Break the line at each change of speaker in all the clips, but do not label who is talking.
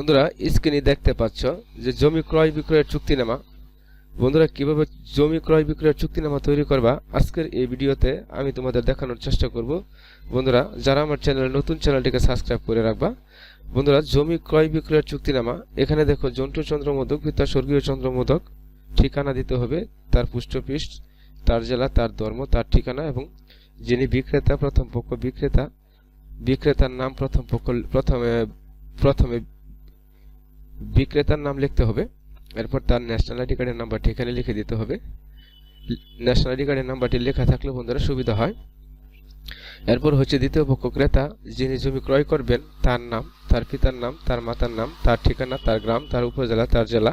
বন্ধুরা স্ক্রিনে দেখতে পাচ্ছ যে জমি ক্রয় বিক্রয়ের চুক্তিনামা। বন্ধুরা, কীভাবে জমি ক্রয় বিক্রয়ের চুক্তিনামা তৈরি করবা, আজকের এই ভিডিওতে আমি তোমাদের দেখানোর চেষ্টা করব। বন্ধুরা, যারা আমার চ্যানেলে নতুন, চ্যানেলটিকে সাবস্ক্রাইব করে রাখবা। বন্ধুরা, জমি ক্রয় বিক্রয়ের চুক্তিনামা, এখানে দেখো জন্টু চন্দ্রমোদক পিতা স্বর্গীয় চন্দ্রমোদক, ঠিকানা দিতে হবে, তার পুষ্টপৃষ্ঠ তার জেলা, তার ধর্ম, তার ঠিকানা এবং যিনি বিক্রেতা, প্রথম পক্ষ বিক্রেতা, বিক্রেতার নাম প্রথম পক্ষ, প্রথমে প্রথমে বিক্রেতার নাম লিখতে হবে, এরপর তার ন্যাশনাল আইডি কার্ডের নাম্বারটি এখানে লিখে দিতে হবে। ন্যাশনাল আইডি কার্ডের নাম্বারটি লেখা থাকলে বন্ধুরা সুবিধা হয়। এরপর হচ্ছে দ্বিতীয় পক্ষ ক্রেতা, যিনি জমি ক্রয় করবেন, তার নাম, তার পিতার নাম, তার মাতার নাম, তার ঠিকানা, তার গ্রাম, তার উপজেলা, তার জেলা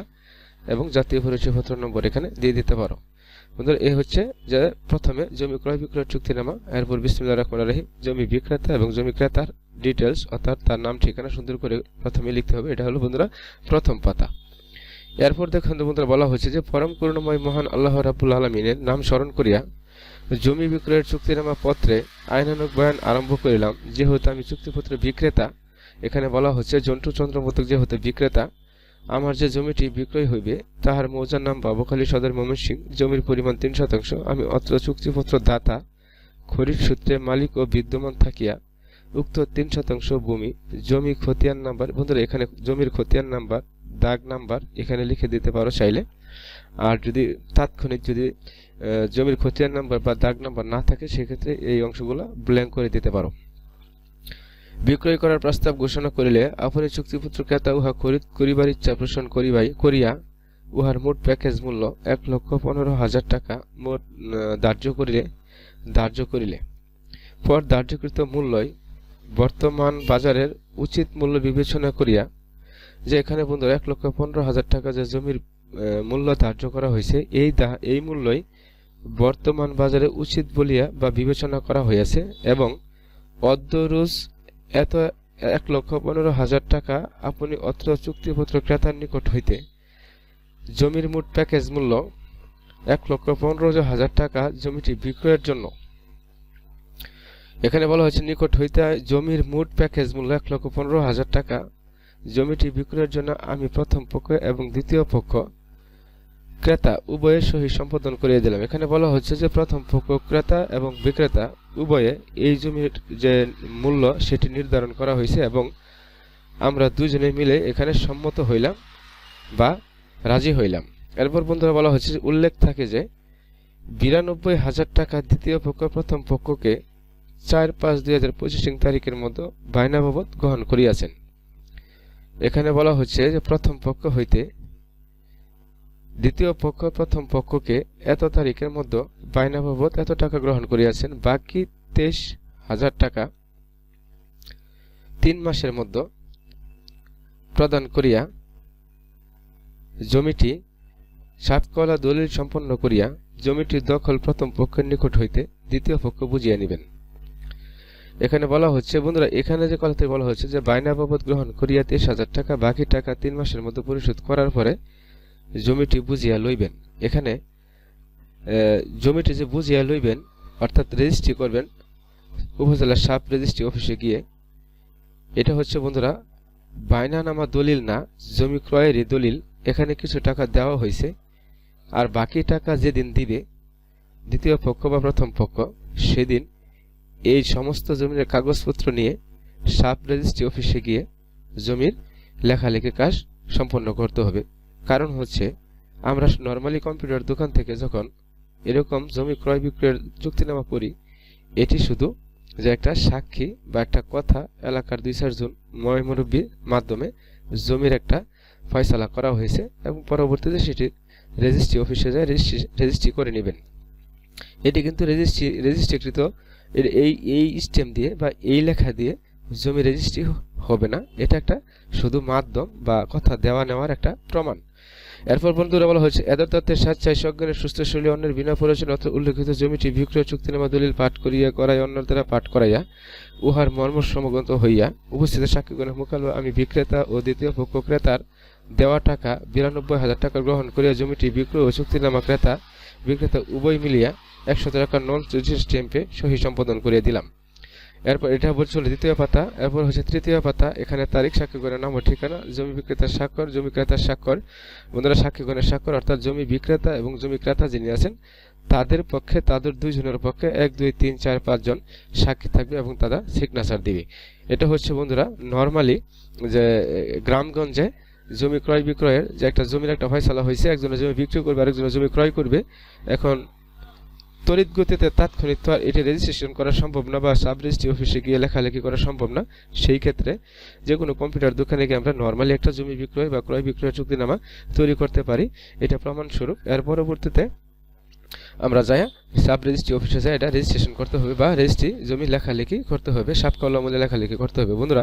এবং জাতীয় পরিচয়পত্র নম্বর এখানে দিয়ে দিতে পারো। বন্ধুরা এই হচ্ছে যে প্রথমে জমি ক্রয় বিক্রয় চুক্তিনামা, এরপর বিসমিল্লাহ রহমান রহিম, জমি বিক্রেতা এবং জমি ক্রেতার ডিটেলস অর্থাৎ তার নাম, ঠিকানা সুন্দর করে প্রথমে লিখতে হবে। এটা হলো বন্ধুরা প্রথম পাতা। এরপর দেখুন বন্ধুরা বলা হচ্ছে যে, পরম করুণাময় মহান আল্লাহ রাবুল আলমিনের নাম স্মরণ করিয়া জমি বিক্রয়ের চুক্তিনামা পত্রে আইনানুক বয়ান আরম্ভ করিলাম। যেহেতু আমি চুক্তিপত্র বিক্রেতা, এখানে বলা হচ্ছে, জন্টু চন্দ্রমতক যেহেতু বিক্রেতা, আমার যে জমিটি বিক্রয় হইবে, তাহার মৌজার নাম বাবুখালী সদর ময়মনসিংহ জমির পরিমাণ তিন শতাংশ। আমি অত্র চুক্তিপত্র দাতা খরিদ সূত্রে মালিক ও বিদ্যমান থাকিয়া উক্ত তিন শতাংশ ভূমি জমি খতিয়ান নাম্বার, বন্ধুরা, এখানে জমির খতিয়ান নাম্বার, দাগ নাম্বার এখানে লিখে দিতে পারো চাইলে। আর যদি তাৎক্ষণিক যদি জমির খতিয়ান নাম্বার বা দাগ নাম্বার না থাকে, সেক্ষেত্রে এই অংশগুলো ব্ল্যাঙ্ক করে দিতে পারো। বিক্রয় করার প্রস্তাব ঘোষণা করিলে আপনি চুক্তিপত্র ক্রেতা উহা খরিদ করিবার ইচ্ছা পোষণ করিবাই, করিয়া উহার মোট প্যাকেজ মূল্য এক লক্ষ পনেরো হাজার টাকা মোট ধার্য করিলে ধার্য করিলে। পর ধার্যকৃত মূল্যই বর্তমান বাজারের উচিত মূল্য বিবেচনা করিয়া যে এখানে বন্ধুরা এক লক্ষ পনেরো হাজার টাকা যে জমির মূল্য ধার্য করা হয়েছে, এই এই মূল্যই বর্তমান বাজারে উচিত বলিয়া বা বিবেচনা করা হইয়াছে এবং অদ্যরোজ এত এক লক্ষ পনেরো হাজার টাকা আপনি অত্র চুক্তিপত্র ক্রেতার নিকট হইতে জমির মোট প্যাকেজ মূল্য এক লক্ষ পনেরো হাজার টাকা জমিটি বিক্রয়ের জন্য এখানে বলা হয়েছে, নিকট হইতে জমির মোট প্যাকেজ মূল্য এক লক্ষ পনেরো হাজার টাকা। জমিটি বিক্রয়ের জন্য আমি প্রথম পক্ষ এবং দ্বিতীয় পক্ষ। ক্রেতা উভয়ের সহিত সম্পাদন করিয়ে দিলাম। এখানে বলা হচ্ছে যে, প্রথম পক্ষ ক্রেতা এবং বিক্রেতা উভয়ে এই জমির যে মূল্য, সেটি নির্ধারণ করা হয়েছে এবং আমরা দুজনে মিলে এখানে সম্মত হইলাম বা রাজি হইলাম। এরপর বন্ধুরা বলা হচ্ছে উল্লেখ থাকে যে, বিরানব্বই হাজার টাকা দ্বিতীয় পক্ষ প্রথম পক্ষকে চার পাঁচ দুই হাজার পঁচিশ তারিখের মতো বায়না গ্রহণ করিয়াছেন। এখানে বলা হচ্ছে যে প্রথম পক্ষ হইতে দ্বিতীয় পক্ষ, প্রথম পক্ষকে এত তারিখের মধ্যে বায়না এত টাকা গ্রহণ করিয়াছেন, বাকি তেইশ হাজার টাকা তিন মাসের মধ্যে প্রদান করিয়া জমিটি সাতকলা দলিল সম্পন্ন করিয়া জমিটির দখল প্রথম পক্ষের নিকট হইতে দ্বিতীয় পক্ষ বুঝিয়া নিবেন। এখানে বলা হচ্ছে, বন্ধুরা, এখানে যে কথাটি বলা হচ্ছে যে বায়না বাবদ গ্রহণ করিয়া তেইশ হাজার টাকা, বাকি টাকা তিন মাসের মধ্যে পরিশোধ করার পরে জমিটি বুঝিয়া লইবেন। এখানে জমিটি যে বুঝিয়া লইবেন, অর্থাৎ রেজিস্ট্রি করবেন উপজেলার সাব রেজিস্ট্রি অফিসে গিয়ে, এটা হচ্ছে, বন্ধুরা, বায়নানামা দলিল না, জমি ক্রয়েরই দলিল, এখানে কিছু টাকা দেওয়া হয়েছে, আর বাকি টাকা যেদিন দিবে, দ্বিতীয় পক্ষ বা প্রথম পক্ষ, সেদিন এই সমস্ত জমির কাগজপত্র নিয়ে সাব রেজিস্ট্রি অফিসে গিয়ে জমির লেখালেখি কাজ সম্পন্ন করতে হবে। কারণ হচ্ছে, আমরা নর্মালি কম্পিউটার দোকান থেকে যখন এরকম জমি ক্রয় বিক্রয়ের চুক্তিনামা করি এটি শুধু যে একটা সাক্ষী বা একটা কথা এলাকার দুই চারজন ময় মুরব্বীর মাধ্যমে জমির একটা ফয়সালা করা হয়েছে এবং পরবর্তীতে সেটি রেজিস্ট্রি অফিসে যায়, রেজিস্ট্রি রেজিস্ট্রি করে নেবেন। এটি কিন্তু রেজিস্ট্রি, রেজিস্ট্রিকৃত এর এই এই স্টেম দিয়ে বা এই লেখা দিয়ে জমি রেজিস্ট্রি হবে না। এটা একটা শুধু মাধ্যম বা কথা দেওয়া নেওয়ার একটা প্রমাণ। এরপর বন্ধুরা বলা হয়েছে, এদের তত্ত্বের স্বেচ্ছায় সজ্ঞানের সুস্থ শৈলী, অন্যের বিনা প্রয়োজন অর্থ উল্লেখিত জমিটি বিক্রয় চুক্তিনামা দলিল পাঠ করিয়া করাই অন্যের দ্বারা পাঠ করাইয়া উহার মর্ম সমগত হইয়া উপস্থিত সাক্ষীগণের মোকালো আমি বিক্রেতা ও দ্বিতীয় পক্ষ ক্রেতার দেওয়া টাকা বিরানব্বই হাজার টাকা গ্রহণ করিয়া জমিটি বিক্রয় ও চুক্তিনামা ক্রেতা, বিক্রেতা উভয় মিলিয়া একশো টাকার নন স্ট্যাম্পে সহি সম্পাদন করিয়া দিলাম। এরপর এটা বলছিল দ্বিতীয় পাতা, এরপর হচ্ছে তৃতীয় পাতা, এখানে তারিখ সাক্ষীগণের নাম ও ঠিকানা, জমি বিক্রেতার স্বাক্ষর, জমি ক্রেতার স্বাক্ষর, বন্ধুরা সাক্ষীগণের স্বাক্ষর অর্থাৎ জমি বিক্রেতা এবং জমি ক্রেতা যিনি আছেন, তাদের পক্ষে, তাদের দুইজনের পক্ষে এক, দুই, তিন, চার পাঁচজন সাক্ষী থাকবে এবং তারা সিগনেচার দিবে। এটা হচ্ছে বন্ধুরা নর্মালি যে গ্রামগঞ্জে জমি ক্রয় বিক্রয়ের যে একটা জমির একটা ফয়সালা হয়েছে, একজনের জমি বিক্রি করবে, আরেকজনের জমি ক্রয় করবে, এখন তড়িৎ গতিতে তাৎক্ষণিক তো আর এটি রেজিস্ট্রেশন করা সম্ভব না বা সাব রেজিস্ট্রি অফিসে গিয়ে লেখালেখি করা সম্ভব না। সেই ক্ষেত্রে যে কোনো কম্পিউটার দোকানে গিয়ে আমরা নর্মালি একটা জমি বিক্রয় বা ক্রয় বিক্রয় চুক্তিনামা তৈরি করতে পারি। এটা প্রমাণস্বরূপ। এর পরবর্তীতে আমরা যাই, সাব রেজিস্ট্রি অফিসে যাই, এটা রেজিস্ট্রেশন করতে হবে বা রেজিস্ট্রি জমি লেখালেখি করতে হবে সাপ কলমে লেখালেখি করতে হবে। বন্ধুরা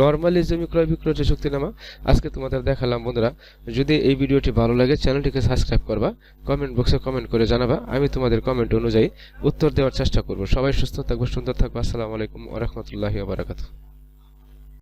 নর্মালি জমি ক্রয় বিক্রয় যে চুক্তিনামা আজকে তোমাদের দেখালাম বন্ধুরা, যদি এই ভিডিওটি ভালো লাগে, চ্যানেলটিকে সাবস্ক্রাইব করবা কমেন্ট বক্সে কমেন্ট করে জানাবা, আমি তোমাদের কমেন্ট অনুযায়ী উত্তর দেওয়ার চেষ্টা করব। সবাই সুস্থ থাকব, সুন্দর থাকব, আসসালামু আলাইকুম ওরহমতুল্লাহি ওবরাকাতুহ